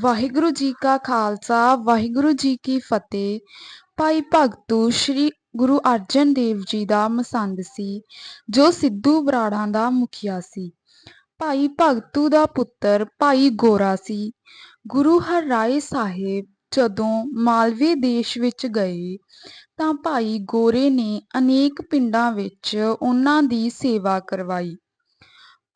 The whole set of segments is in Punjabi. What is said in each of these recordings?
ਵਾਹਿਗੁਰੂ ਜੀ ਕਾ ਖਾਲਸਾ, ਵਾਹਿਗੁਰੂ ਜੀ ਕੀ ਫਤਿਹ। ਭਾਈ ਭਗਤੂ ਸ੍ਰੀ ਗੁਰੂ ਅਰਜਨ ਦੇਵ ਜੀ ਦਾ ਮਸੰਦ ਸੀ, ਜੋ ਸਿੱਧੂ ਬਰਾੜਾਂ ਦਾ ਮੁਖੀਆ ਸੀ। ਭਾਈ ਭਗਤੂ ਦਾ ਪੁੱਤਰ ਭਾਈ ਗੋਰਾ ਸੀ। ਗੁਰੂ ਹਰਰਾਏ ਸਾਹਿਬ ਜਦੋਂ ਮਾਲਵੇ ਦੇਸ਼ ਵਿੱਚ ਗਏ, ਤਾਂ ਭਾਈ ਗੋਰੇ ਨੇ ਅਨੇਕ ਪਿੰਡਾਂ ਵਿੱਚ ਉਹਨਾਂ ਦੀ ਸੇਵਾ ਕਰਵਾਈ।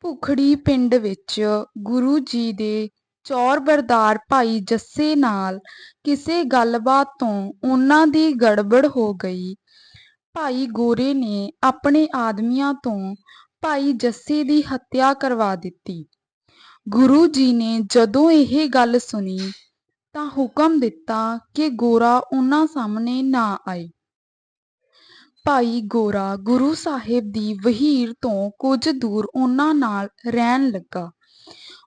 ਭੁਖੜੀ ਪਿੰਡ ਵਿੱਚ ਗੁਰੂ ਜੀ ਦੇ ਚੌਰਬਰਦਾਰ ਭਾਈ ਜੱਸੇ ਨਾਲ ਕਿਸੇ ਗੱਲਬਾਤ ਤੋਂ ਉਹਨਾਂ ਦੀ ਗੜਬੜ ਹੋ ਗਈ। ਭਾਈ ਗੋਰੇ ਨੇ ਆਪਣੇ ਆਦਮੀਆਂ ਤੋਂ ਭਾਈ ਜੱਸੇ ਦੀ ਹੱਤਿਆ ਕਰਵਾ ਦਿੱਤੀ। ਗੁਰੂ ਜੀ ਨੇ ਜਦੋਂ ਇਹ ਗੱਲ ਸੁਣੀ ਤਾਂ ਹੁਕਮ ਦਿੱਤਾ ਕਿ ਗੋਰਾ ਉਹਨਾਂ ਸਾਹਮਣੇ ਨਾ ਆਏ। ਭਾਈ ਗੋਰਾ ਗੁਰੂ ਸਾਹਿਬ ਦੀ ਵਹੀਰ ਤੋਂ ਕੁਝ ਦੂਰ ਉਹਨਾਂ ਨਾਲ ਰਹਿਣ ਲੱਗਾ।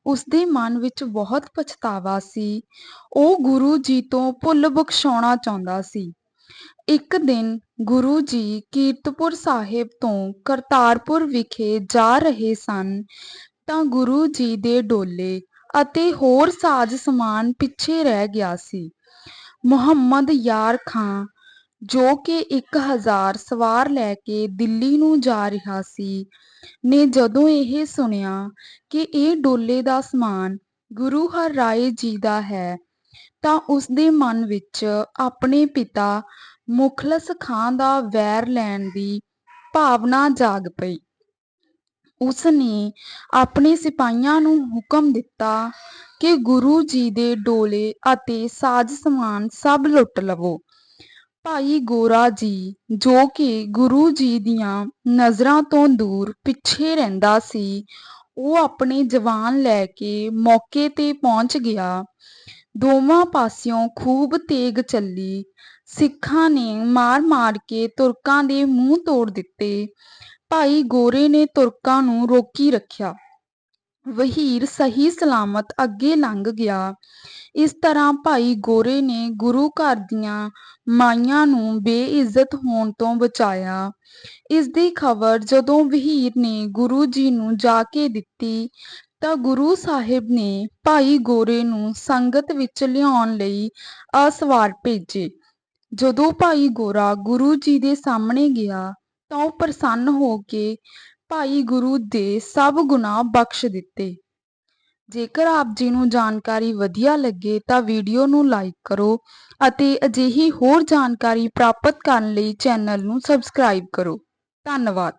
ਉਸਦੇ ਮਨ ਵਿੱਚ ਬਹੁਤ ਪਛਤਾਵਾ ਸੀ। ਉਹ ਗੁਰੂ ਜੀ ਤੋਂ ਭੁੱਲ ਬਖਸ਼ਾਉਣਾ ਚਾਹੁੰਦਾ ਸੀ। ਇੱਕ ਦਿਨ ਗੁਰੂ ਜੀ ਕੀਰਤਪੁਰ ਸਾਹਿਬ ਤੋਂ ਕਰਤਾਰਪੁਰ ਵਿਖੇ ਜਾ ਰਹੇ ਸਨ ਤਾਂ ਗੁਰੂ ਜੀ ਦੇ ਡੋਲੇ ਅਤੇ ਹੋਰ ਸਾਜ਼ ਸਮਾਨ ਪਿੱਛੇ ਰਹਿ ਗਿਆ ਸੀ। ਮੁਹੰਮਦ ਯਾਰ ਖਾਂ ਜੋ ਕਿ ਇੱਕ ਹਜ਼ਾਰ ਸਵਾਰ ਲੈ ਕੇ ਦਿੱਲੀ ਨੂੰ ਜਾ ਰਿਹਾ ਸੀ, ਨੇ ਜਦੋਂ ਇਹ ਸੁਣਿਆ ਕਿ ਇਹ ਡੋਲੇ ਦਾ ਸਮਾਨ ਗੁਰੂ ਹਰਰਾਏ ਜੀ ਦਾ ਹੈ, ਤਾਂ ਉਸ ਦੇ ਮਨ ਵਿੱਚ ਆਪਣੇ ਪਿਤਾ ਮੁਖਲਸ ਖਾਂ ਦਾ ਵੈਰ ਲੈਣ ਦੀ ਭਾਵਨਾ ਜਾਗ ਪਈ। ਉਸ ਨੇ ਆਪਣੇ ਸਿਪਾਹੀਆਂ ਨੂੰ ਹੁਕਮ ਦਿੱਤਾ ਕਿ ਗੁਰੂ ਜੀ ਦੇ ਡੋਲੇ ਅਤੇ ਸਾਜ਼ ਸਮਾਨ ਸਭ ਲੁੱਟ ਲਵੋ। ਭਾਈ ਗੋਰਾ ਜੀ, ਜੋ ਕਿ ਗੁਰੂ ਜੀ ਦੀਆਂ ਨਜ਼ਰਾਂ ਤੋਂ ਦੂਰ ਪਿੱਛੇ ਰਹਿੰਦਾ ਸੀ, ਉਹ ਆਪਣੇ ਜਵਾਨ ਲੈ ਕੇ ਮੌਕੇ ਤੇ ਪਹੁੰਚ ਗਿਆ। ਦੋਵਾਂ ਪਾਸਿਓਂ ਖੂਬ ਤੇਗ ਚੱਲੀ। ਸਿੱਖਾਂ ਨੇ ਮਾਰ-ਮਾਰ ਕੇ ਤੁਰਕਾਂ ਦੇ ਮੂੰਹ ਤੋੜ ਦਿੱਤੇ। ਭਾਈ ਗੋਰੇ ਨੇ ਤੁਰਕਾਂ ਨੂੰ ਰੋਕੀ ਰੱਖਿਆ। ਵਹੀਰ ਸਹੀ ਸਲਾਮਤ ਅੱਗੇ ਲੰਘ ਗਿਆ। ਇਸ ਤਰ੍ਹਾਂ ਭਾਈ ਗੋਰੇ ਨੇ ਗੁਰੂ ਘਰ ਦੀਆਂ ਮਾਈਆਂ ਨੂੰ ਬੇਇੱਜ਼ਤ ਹੋਣ ਤੋਂ ਬਚਾਇਆ। ਇਸ ਦੀ ਖਬਰ ਜਦੋਂ ਵਹੀਰ ਨੇ ਗੁਰੂ ਜੀ ਨੂੰ ਜਾ ਕੇ ਦਿੱਤੀ, ਤਾਂ ਗੁਰੂ ਸਾਹਿਬ ਨੇ ਭਾਈ ਗੋਰੇ ਨੂੰ ਸੰਗਤ ਵਿੱਚ ਲਿਆਉਣ ਲਈ ਅਸਵਾਰ ਭੇਜੇ। ਜਦੋਂ ਭਾਈ ਗੋਰਾ ਗੁਰੂ ਜੀ ਦੇ ਸਾਹਮਣੇ ਗਿਆ, ਤਾਂ ਉਹ ਪ੍ਰਸੰਨ ਹੋ ਕੇ ਭਾਈ ਗੁਰੂ ਦੇ ਸਭ ਗੁਨਾਹ ਬਖਸ਼ ਦਿੱਤੇ। ਜੇਕਰ ਆਪ ਜੀ ਨੂੰ ਜਾਣਕਾਰੀ ਵਧੀਆ ਲੱਗੇ ਤਾਂ ਵੀਡੀਓ ਨੂੰ ਲਾਈਕ ਕਰੋ ਅਤੇ ਅਜਿਹੀ ਹੋਰ ਜਾਣਕਾਰੀ ਪ੍ਰਾਪਤ ਕਰਨ ਲਈ ਚੈਨਲ ਨੂੰ ਸਬਸਕ੍ਰਾਈਬ ਕਰੋ। ਧੰਨਵਾਦ।